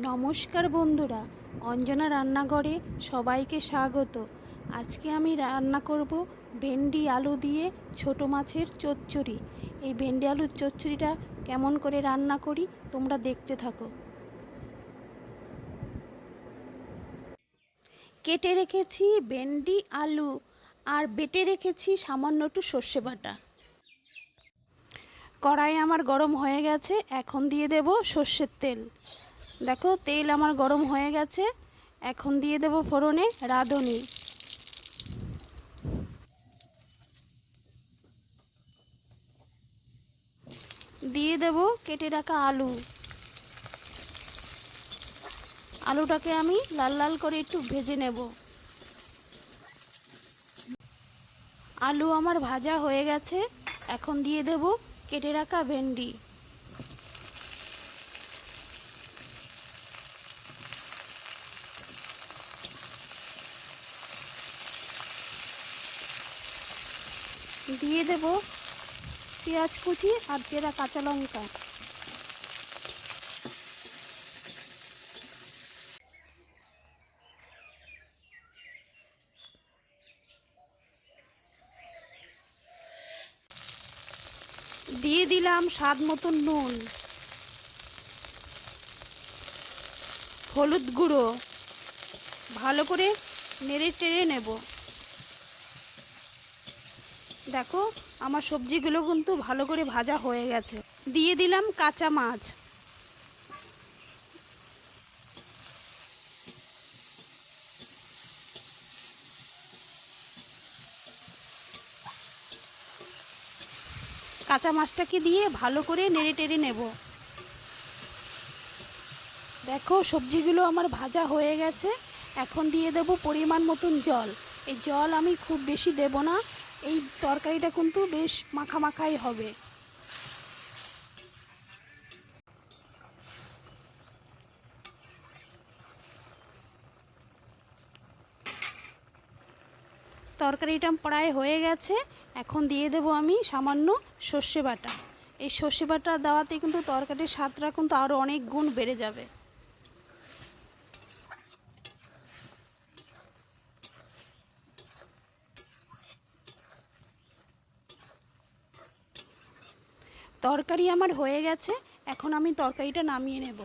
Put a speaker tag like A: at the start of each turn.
A: নমস্কার বন্ধুরা, অঞ্জনা রান্নাঘরে সবাইকে স্বাগত। আজকে আমি রান্না করব ভেন্ডি আলু দিয়ে ছোট মাছের চচ্চড়ি। এই ভেন্ডি আলুর চচ্চড়িটা কেমন করে রান্না করি তোমরা দেখতে থাকো। কেটে রেখেছি ভেন্ডি আলু আর বেটে রেখেছি সামান্য একটু সর্ষে বাটা। কড়াই আমার গরম হয়ে গেছে, এখন দিয়ে দেব সর্ষের তেল। দেখো, তেল আমার গরম হয়ে গেছে, এখন দিয়ে দেব ফোড়নে রাঁধুনি। দিয়ে দেব কেটে রাখা আলু। আলুটাকে আমি লাল লাল করে একটু ভেজে নেব। আলু আমার ভাজা হয়ে গেছে, এখন দিয়ে দেব কেটে রাখা ভেন্ডি। দিয়ে দেব পেঁয়াজ কুচি আর যেটা কাঁচা লঙ্কা। দিয়ে দিলাম স্বাদ মতন নুন, হলুদ গুঁড়ো, ভালো করে নেড়ে টেড়ে নেব। দেখো, আমার সবজিগুলো কিন্তু ভালো করে ভাজা হয়ে গেছে। দিয়ে দিলাম কাঁচা মাছ। কাঁচা মাছটাকে দিয়ে ভালো করে নেড়ে টেড়ে নেব। দেখো, সবজিগুলো আমার ভাজা হয়ে গেছে। এখন দিয়ে দেব পরিমাণ মতন জল। এই জল আমি খুব বেশি দেব না। এই তরকারিটা কিন্তু বেশ মাখা মাখাই হবে। তরকারিটা প্রায় হয়ে গেছে। এখন দিয়ে দেব আমি সামান্য সর্ষে বাটা। এই সর্ষে বাটা দেওয়াতে কিন্তু তরকারির স্বাদটা কিন্তু আরও অনেক গুণ বেড়ে যাবে। তরকারি আমার হয়ে গেছে। এখন আমি তরকারিটা নামিয়ে নেব।